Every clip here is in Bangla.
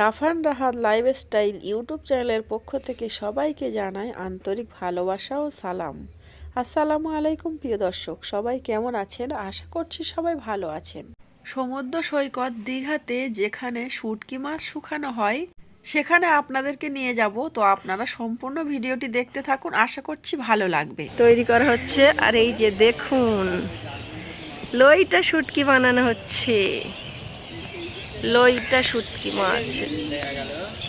রাফান রাহাত লাইফস্টাইল ইউটিউব চ্যানেলের পক্ষ থেকে সবাইকে জানাই আন্তরিক ভালোবাসা ও সালাম। আসসালামু আলাইকুম, প্রিয় দর্শক। সবাই কেমন আছেন? আশা করছি সবাই ভালো আছেন। সমুদ্র সৈকত দীঘাতে যেখানে শুটকি মাছ শুকানো হয়, সেখানে আপনাদেরকে নিয়ে যাব। তো আপনারা সম্পূর্ণ ভিডিওটি দেখতে থাকুন। আশা করছি ভালো লাগবে। তৈরি করা হচ্ছে। আর এই যে দেখুন, লইটা শুটকি বানানো হচ্ছে। লইটা শুটকি মাছ।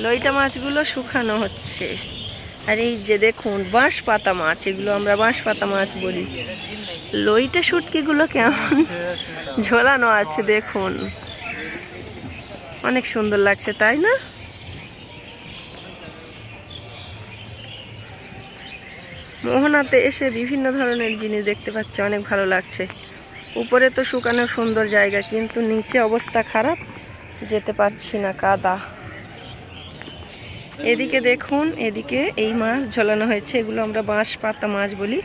লইটা মাছগুলো শুকানো হচ্ছে। আর এই যে দেখুন বাঁশ পাতা মাছ, এগুলো আমরা বাঁশ পাতা মাছ বলি। লইটা শুটকিগুলো কেমন ঝোলানো আছে দেখুন। অনেক সুন্দর লাগছে, তাই না? মোহনাতে এসে বিভিন্ন ধরনের জিনিস দেখতে পাচ্ছি, অনেক ভালো লাগছে। উপরে তো শুকানো সুন্দর জায়গা, কিন্তু নিচে অবস্থা খারাপ। যেতে পারছি না, কাদা। এদিকে দেখুন, এদিকে এই মাছ ঝোলানো হয়েছে। এগুলো আমরা বাঁশ পাতা মাছ বলি।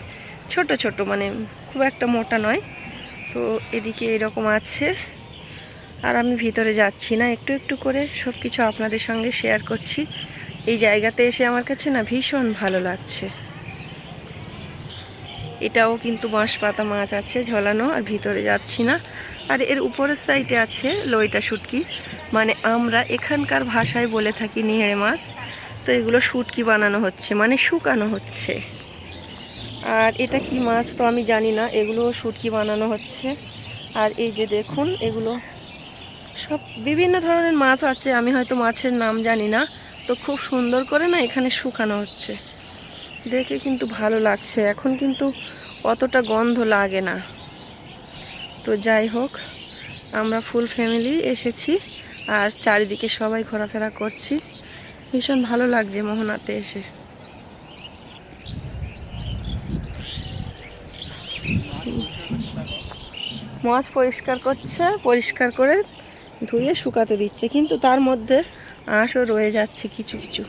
ছোট ছোট মানে খুব একটা মোটা নয়। তো এদিকে এরকম আছে। আর আমি ভিতরে যাচ্ছি না, একটু একটু করে সব কিছু আপনাদের সঙ্গে শেয়ার করছি। এই জায়গাতে এসে আমার কাছে না ভীষণ ভালো লাগছে। এটাও কিন্তু বাঁশ পাতা মাছ আছে ঝোলানো আর ভিতরে যাচ্ছি না। আর এর উপরের সাইডে আছে লইটা শুটকি। মানে আমরা এখানকার ভাষায় বলে থাকি নিহেড়ে মাছ। তো এগুলো শুটকি বানানো হচ্ছে মানে শুকানো হচ্ছে। আর এটা কি মাছ তো আমি জানি না, এগুলো শুটকি বানানো হচ্ছে। আর এই যে দেখুন, এগুলো সব বিভিন্ন ধরনের মাছ আছে, আমি হয়তো মাছের নাম জানি না। তো খুব সুন্দর করে না এখানে শুকানো হচ্ছে। দেখে কিন্তু ভালো লাগছে। এখন কিন্তু অতটা গন্ধ লাগে না। তো যাই হোক, আমরা ফুল ফ্যামিলি এসেছি আর চারিদিকে সবাই ঘোরাফেরা করছি। ভীষণ ভালো লাগছে মোহনাতে এসে। মাছ পরিষ্কার করছে, পরিষ্কার করে ধুয়ে শুকাতে দিচ্ছে, কিন্তু তার মধ্যে আঁশও রয়ে যাচ্ছে কিছু কিছু।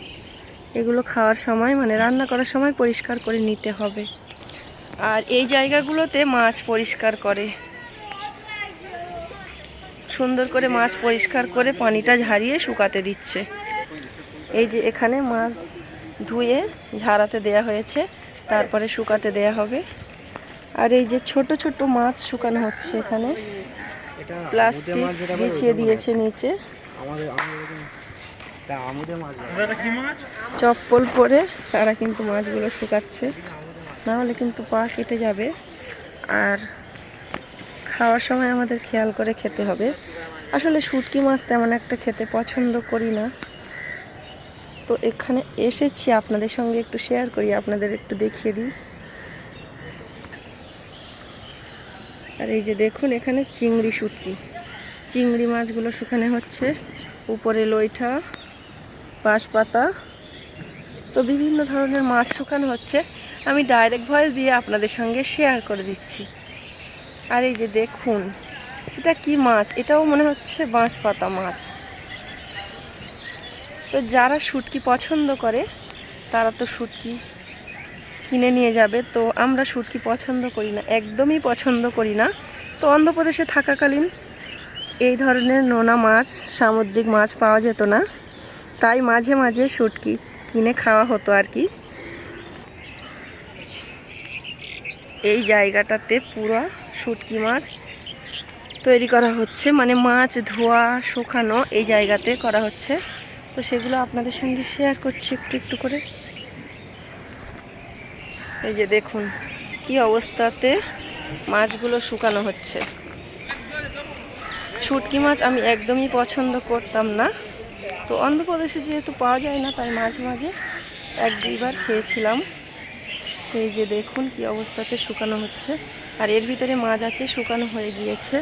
এগুলো খাওয়ার সময় মানে রান্না করার সময় পরিষ্কার করে নিতে হবে। আর এই জায়গাগুলোতে মাছ পরিষ্কার করে। সুন্দর করে মাছ পরিষ্কার করে পানিটা ঝারিয়ে শুকাতে দিচ্ছে। এই যে এখানে মাছ ধুয়ে ঝাড়াতে দেয়া হয়েছে তারপরে শুকাতে দেয়া হবে। আর এই যে ছোট ছোট মাছ শুকানো হচ্ছে এখানে। প্লাস্টিক বিছিয়ে দিয়েছে নিচে। চপ্পল পরে তারা কিন্তু মাছগুলো শুকাচ্ছে। না হলে কিন্তু পা কেটে যাবে। আর খাওয়ার সময় আমাদের খেয়াল করে খেতে হবে। আসলে শুটকি মাছ তেমন একটা খেতে পছন্দ করি না। তো এখানে এসেছি, আপনাদের সঙ্গে একটু শেয়ার করি, আপনাদের একটু দেখিয়ে দিই। আর এই যে দেখুন, এখানে চিংড়ি শুটকি। চিংড়ি মাছগুলো শুকানো হচ্ছে। উপরে লইঠা। বাঁশপাতা। তো বিভিন্ন ধরনের মাছ শুকানো হচ্ছে। আমি ডাইরেক্ট ভয়েস দিয়ে আপনাদের সঙ্গে শেয়ার করে দিচ্ছি। আর এই যে দেখুন, এটা কি মাছ? এটাও মনে হচ্ছে বাঁশপাতা মাছ। তো যারা শুটকি পছন্দ করে, তারা তো শুটকি কিনে নিয়ে যাবে। তো আমরা শুটকি পছন্দ করি না, একদমই পছন্দ করি না। তো অন্ধ্রপ্রদেশে থাকাকালীন এই ধরনের নোনা মাছ, সামুদ্রিক মাছ পাওয়া যেত না। তাই মাঝে মাঝে শুটকি কিনে খাওয়া হতো আর কি। এই জায়গাটাতে পুরো শুটকি মাছ তৈরি করা হচ্ছে মানে মাছ, ধোয়া, শুকানো এই জায়গাতে করা হচ্ছে। তো সেগুলো আপনাদের সঙ্গে শেয়ার করছি একটু একটু করে। এই যে দেখুন কি অবস্থাতে মাছগুলো শুকানো হচ্ছে। শুটকি মাছ আমি একদমই পছন্দ করতাম না। তো অন্ধ্রপ্রদেশে যেহেতু পাওয়া যায় না, তাই মাঝে মাঝে এক দুইবার খেয়েছিলাম। এই যে দেখুন কি অবস্থাতে শুকানো হচ্ছে। আর এর ভিতরে মাছ আছে, শুকানো হয়ে গিয়েছে।